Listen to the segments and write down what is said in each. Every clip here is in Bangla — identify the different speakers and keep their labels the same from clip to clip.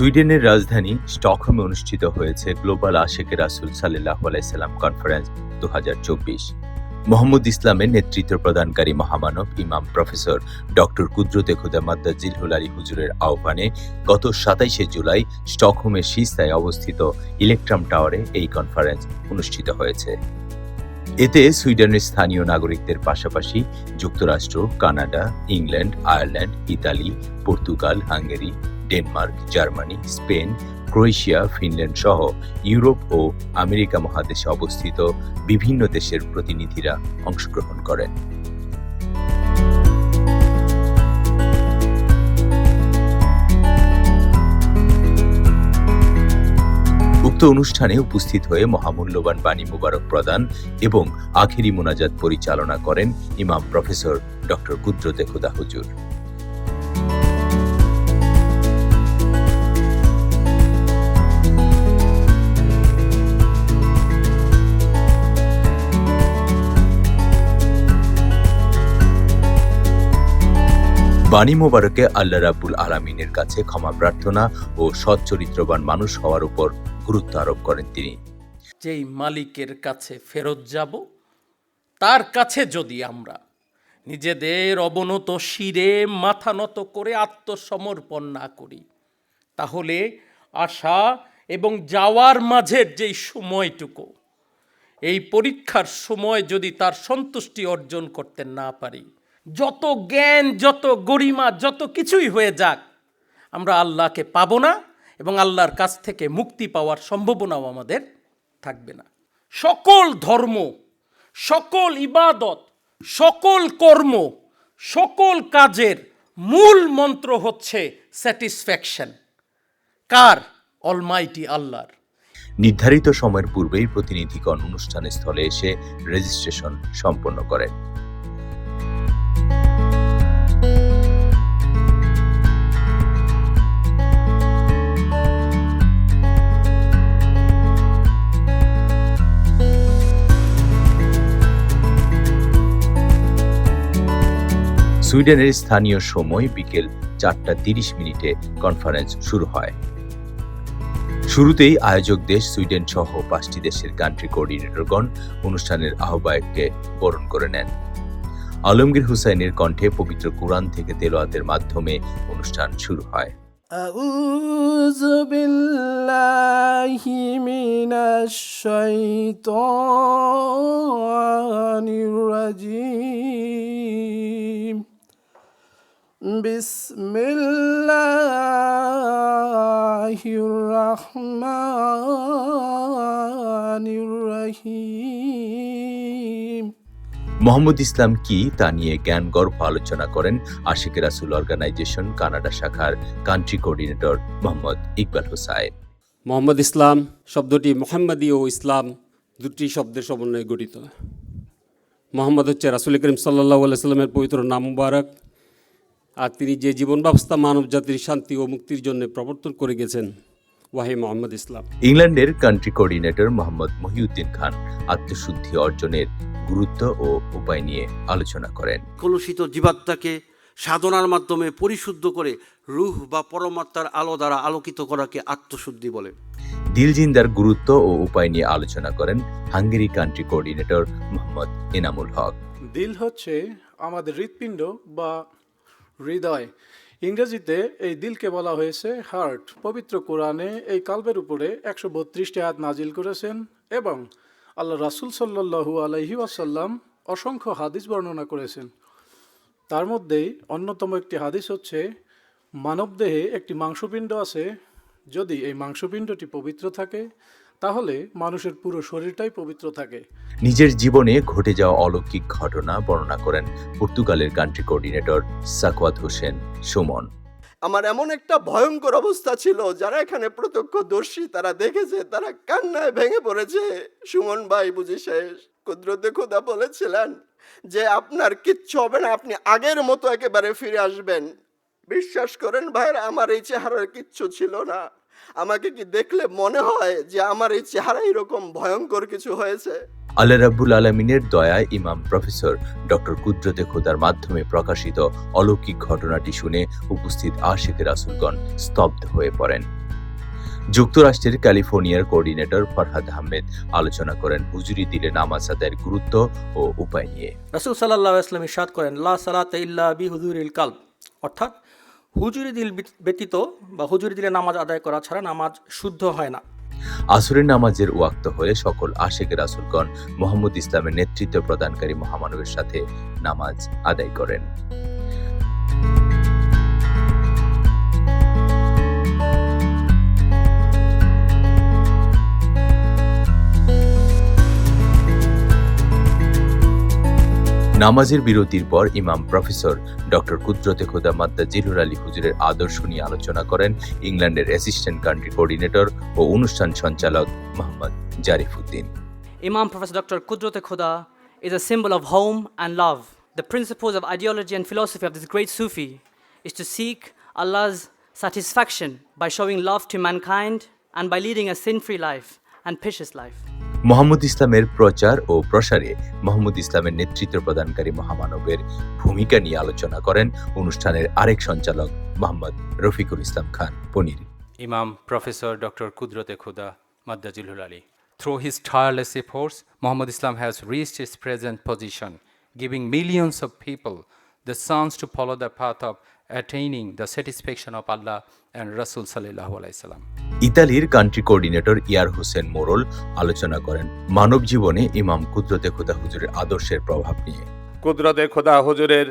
Speaker 1: সুইডেনের রাজধানী স্টকহোমে অনুষ্ঠিত হয়েছে গ্লোবাল আশেকে রাসুল সাল্লাহ আলাইসাল্লাম কনফারেন্স দু হাজার চব্বিশ। মোহাম্মদ ইসলামের নেতৃত্ব প্রদানকারী মহামানব ইমাম প্রফেসর ডক্টর কুদরতে খুদা মাদ্দাজিল হুলারি হুজুরের আহ্বানে গত সাতাইশে জুলাই স্টকহোমের শীস্তায় অবস্থিত ইলেকট্রাম টাওয়ারে এই কনফারেন্স অনুষ্ঠিত হয়েছে। এতে সুইডেনের স্থানীয় নাগরিকদের পাশাপাশি যুক্তরাষ্ট্র, Canada, England, Ireland, Italy, Portugal, Hungary Denmark, Germany, Spain, Croatia, Finland সহ ইউরোপ ও আমেরিকা মহাদেশে অবস্থিত বিভিন্ন দেশের প্রতিনিধিরা অংশগ্রহণ করেন। উক্ত অনুষ্ঠানে উপস্থিত হয়ে মহামূল্যবান বাণী মুবারক প্রদান এবং আখেরি মোনাজাত পরিচালনা করেন ইমাম প্রফেসর ডক্টর কুদ্রতে খুদা হুজুর। বাণী মোবারকে আল্লাহ রাব্বুল আলামিনের কাছে ক্ষমা প্রার্থনা ও সৎ চরিত্রবান মানুষ হওয়ার উপর গুরুত্ব আরোপ করেন তিনি।
Speaker 2: যেই মালিকের কাছে ফেরত যাব, তার কাছে যদি আমরা নিজেদের অবনত শিরে মাথা নত করে আত্মসমর্পণ না করি, তাহলে আসা এবং যাওয়ার মাঝের যেই সময়টুকু, এই পরীক্ষার সময় যদি তার সন্তুষ্টি অর্জন করতে না পারি যত জ্ঞান, যত গরিমা, যত কিছুই হয়ে যাক, আমরা আল্লাহকে পাবো না এবং আল্লাহর কাছ থেকে মুক্তি পাওয়ার সম্ভাবনাও আমাদের থাকবে না। সকল ধর্ম, সকল ইবাদত, সকল কর্ম, সকল কাজের মূল মন্ত্র হচ্ছে স্যাটিসফ্যাকশন কার? অলমাইটি আল্লাহর।
Speaker 1: নির্ধারিত সময়ের পূর্বেই প্রতিনিধিগণ অনুষ্ঠান স্থলে এসে রেজিস্ট্রেশন সম্পন্ন করেন। সুইডেনের স্থানীয় সময় বিকেল চারটা তিরিশ মিনিটে কনফারেন্স শুরু হয় শুরুতেই আয়োজক দেশ সুইডেন সহ পাঁচটি দেশের কান্ট্রি কোঅর্ডিনেটরগণ অনুষ্ঠানের আহ্বায়ককে বরণ করে নেন আলমগীর হুসাইনের কণ্ঠে পবিত্র কোরআন থেকে তেলোয়াতের মাধ্যমে অনুষ্ঠান শুরু হয়
Speaker 3: أعوذ بالله من الشيطان الرجيم بسم الله الرحمن الرحيم
Speaker 1: মোহাম্মদ ইসলাম কি তা নিয়ে জ্ঞান গর্ভ আলোচনা করেন আশিক রাসুল অর্গানাইজেশন কানাডা শাখার কান্ট্রি কোঅর্ডিনেটর মোহাম্মদ ইকবাল হুসাইন
Speaker 4: মোহাম্মদ ইসলাম শব্দটি মোহাম্মদী ও ইসলাম দুটি শব্দের সমন্বয়ে গঠিত মোহাম্মদ হচ্ছে রাসুল করিম সাল্লাহ সাল্লামের পবিত্র নাম মুবারক আর তিনি যে জীবন ব্যবস্থা মানব জাতির শান্তি ও মুক্তির জন্য প্রবর্তন করে গেছেন ওয়াহি মোহাম্মদ ইসলাম।
Speaker 1: ইংল্যান্ডের কান্ট্রি কোঅর্ডিনেটর মোহাম্মদ মহিউদ্দিন খান আত্মশুদ্ধি অর্জনের গুরুত্ব ও উপায় নিয়ে আলোচনা করেন।
Speaker 5: কলুষিত জীবাত্মাকে সাধনার মাধ্যমে পরিশুদ্ধ করে রুহ বা পরমাত্মার আলো দ্বারা আলোকিত করাকে আত্মশুদ্ধি বলে।
Speaker 1: দিলজিন্দার গুরুত্ব ও উপায় নিয়ে আলোচনা করেন Hungary country coordinator Mohammad Enamul Haque.
Speaker 6: দিল হচ্ছে আমাদের হৃৎপিণ্ড বা হৃদয়। ইংরেজিতে এই দিলকে বলা হয়েছে হার্ট। পবিত্র কোরআনে এই কালবের উপরে একশো বত্রিশটি হাত নাজিল করেছেন এবং আল্লাহ রাসুল সাল্লাহু আলহি ওয়াসাল্লাম অসংখ্য হাদিস বর্ণনা করেছেন। তার মধ্যেই অন্যতম একটি হাদিস হচ্ছে, মানবদেহে একটি মাংসপিণ্ড আছে, যদি এই মাংসপিণ্ডটি পবিত্র থাকে তাহলে মানুষের পুরো শরীরটাই পবিত্র থাকে।
Speaker 1: নিজের জীবনে ঘটে যাওয়া অলৌকিক ঘটনা বর্ণনা করেন পর্তুগালের কান্ট্রি কোঅর্ডিনেটর সাকওয়াত হোসেন সুমন।
Speaker 7: আমার এমন একটা ভয়ঙ্কর অবস্থা ছিল যারা এখানে প্রত্যক্ষদর্শী তারা দেখেছে তারা কান্নায় ভেঙে পড়েছে। সুমন ভাই বুঝি শেষ। কুদরতে খোদা বলেছিলেন যে আপনার কিচ্ছু হবে না আপনি আগের মতো একেবারে ফিরে আসবেন। বিশ্বাস করেন ভাইরা আমার এই চেহারার কিচ্ছু ছিল না। আমাকে কি দেখলে মনে হয় যে আমার এই চেহারা এরকম ভয়ঙ্কর কিছু হয়েছে?
Speaker 1: আল্লাহ রাব্বুল আলমিনের দয়ায় ইমাম প্রফেসর ডক্টর কুদরতে খোদার মাধ্যমে প্রকাশিত অলৌকিক ঘটনাটি শুনে উপস্থিত আশেখ রাসুলগণ স্তব্ধ হয়ে পড়েন। যুক্তরাষ্ট্রের ক্যালিফোর্নিয়ার কোঅর্ডিনেটর ফরহাদ আহমেদ আলোচনা করেন হুজুরি দিলে নামাজ আদায়ের গুরুত্ব ও উপায় নিয়ে।
Speaker 8: রাসুল সাল্লাহ ইসলাম ইরশাদ করেন লা সালাত ইল্লা বি হুজুরিল কালব। অর্থাৎ হুজুরি দিল ব্যতীত বা হুজুরি দিলে নামাজ আদায় করা ছাড়া নামাজ শুদ্ধ হয় না।
Speaker 1: আসরের নামাজের ওয়াক্ত হয়ে সকল আশেখ রাসুলগণ মোহাম্মদ ইসলামের নেতৃত্ব প্রদানকারী মহামানবের সাথে নামাজ আদায় করেন। নামাজের বিরতির পর ইমাম প্রফেসর ডক্টর কুদরতে খোদা মাদ্দা জিরুর আলী হুজুরের আদর্শ নিয়ে আলোচনা করেন ইংল্যান্ডের অ্যাসিস্ট্যান্ট কান্ট্রি কোর্ডিনেটর ও অনুষ্ঠান সঞ্চালক মোহাম্মদ জারিফউদ্দিন
Speaker 9: ইমাম professor doctor Qudrate Khoda is a symbol of home and love the principles of ideology and philosophy of this great Sufi is to seek Allah satisfaction by showing love to mankind and by leading a sin free life and fishes life
Speaker 1: Mohammad ইসলামের প্রচার ও প্রসারে মোহাম্মদ ইসলামের নেতৃত্ব প্রদানকারী মহামানবের ভূমিকা নিয়ে আলোচনা করেন অনুষ্ঠানের আরেক সঞ্চালক মোহাম্মদ রফিকুল ইসলাম খান পনির।
Speaker 10: ইমাম professor doctor Qudrate Khuda Maddazillul Ali. Through his tireless efforts Mohammad Islam has reach his present position giving millions of people the chance to follow the path of attaining the satisfaction of Allah and Rasul Sallallahu Alaihi Wasallam.
Speaker 1: ইতালির কান্ট্রি কোঅর্ডিনেটর ইয়ার হোসেন মোরল আলোচনা করেন মানব জীবনে ইমাম কুদরতে খোদা হুজুরের আদর্শের প্রভাব নিয়ে।
Speaker 11: কুদরতে খোদা হুজুরের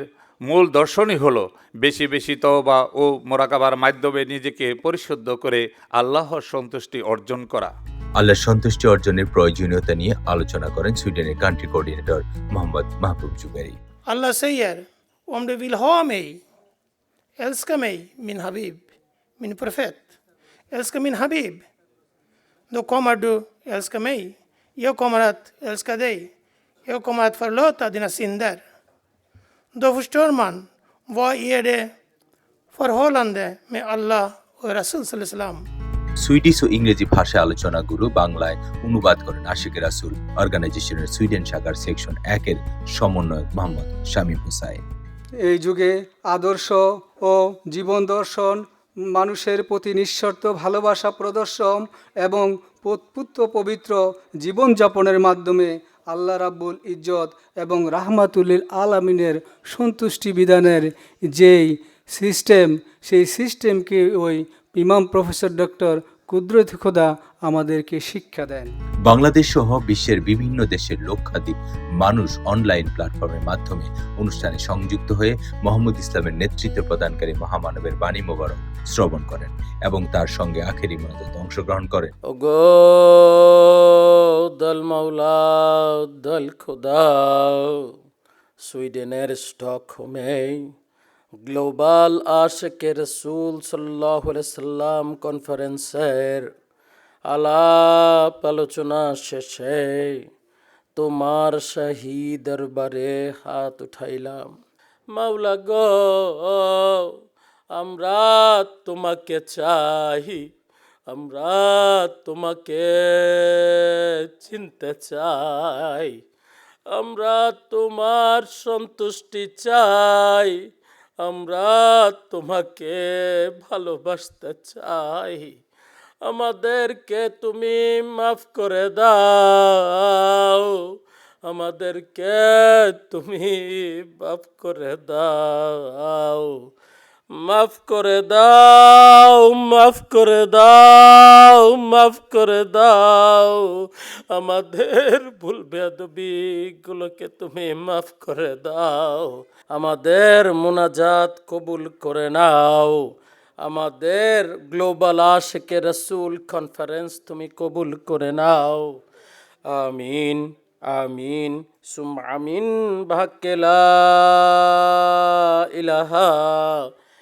Speaker 11: মূল দর্শনই হলো বেশি বেশি তওবা ও মোরাকাবার মাধ্যমে নিজেকে পরিশুদ্ধ করে আল্লাহর সন্তুষ্টি অর্জন করা।
Speaker 1: আল্লাহর সন্তুষ্টি অর্জনের প্রয়োজনীয়তা নিয়ে আলোচনা করেন সুইডেনের country coordinator Mohammad Mahbub Zuberi.
Speaker 12: Allah säger, om du vill ha mig, älska mig, min Habib, min profet. Älska min Habib. Då kommer du älska mig. Jag kommer att älska dig. Jag kommer att förlåta dina synder. Då förstår man vad är det förhållande med Allah och Rasul sallallahu
Speaker 1: Swedish ও ইংরেজি ভাষায় আলোচনাগুলো বাংলায় অনুবাদ করেন আশিক রাসুল অর্গানাইজেশনের সুইডেন শাখার সেকশন একের সমন্বয়ক মোহাম্মদ শামীম হুসাইন
Speaker 13: এই যুগে আদর্শ ও জীবন দর্শন, মানুষের প্রতি নিঃশর্ত ভালোবাসা প্রদর্শন এবং পুত্র পবিত্র জীবনযাপনের মাধ্যমে আল্লাহ রাব্বুল ইজ্জত এবং রাহমাতুল্লিল আলামিনের সন্তুষ্টি বিধানের যেই সিস্টেম, সেই সিস্টেমকে ওই ইমাম প্রফেসর ডক্টর কুদরত খোদা আমাদেরকে শিক্ষা দেন।
Speaker 1: বাংলাদেশ সহ বিশ্বের বিভিন্ন দেশের লক্ষাধিক মানুষ অনলাইন প্ল্যাটফর্মের মাধ্যমে অনুষ্ঠানে সংযুক্ত হয়ে মোহাম্মদ ইসলামের নেতৃত্ব প্রদানকারী মহামানবের বাণী মোবারক শ্রবণ করেন এবং তার সঙ্গে আখেরি মনাজাত অংশগ্রহণ করেন।
Speaker 2: ওগো দল মাওলা দল খোদা সুইডেনের স্টকহোমে গ্লোবাল আশেকে রসুল সাল্লাহ সাল্লাম কনফারেন্সের আলাপ আলোচনা শেষে তোমার শাহী দরবারে হাত উঠাইলাম। মাওলা গো, আমরা তোমাকে চাই, আমরা তোমাকে চিনতে চাই, আমরা তোমার সন্তুষ্টি চাই। আমরা তোমাকে ভালোবাসতে চাই। আমাদেরকে তুমি মাফ করে দাও। আমাদেরকে তুমি মাফ করে দাও। মাফ করে দাও, মাফ করে দাও, মাফ করে দাও। আমাদের ভুল বেদবি গুলোকে তুমি মাফ করে দাও। আমাদের মোনাজাত কবুল করে নাও। আমাদের গ্লোবাল আশেকে রসুল কনফারেন্স তুমি কবুল করে নাও। আমিন আমিন, সুম আমিন ভাক্কেলা ইলাহা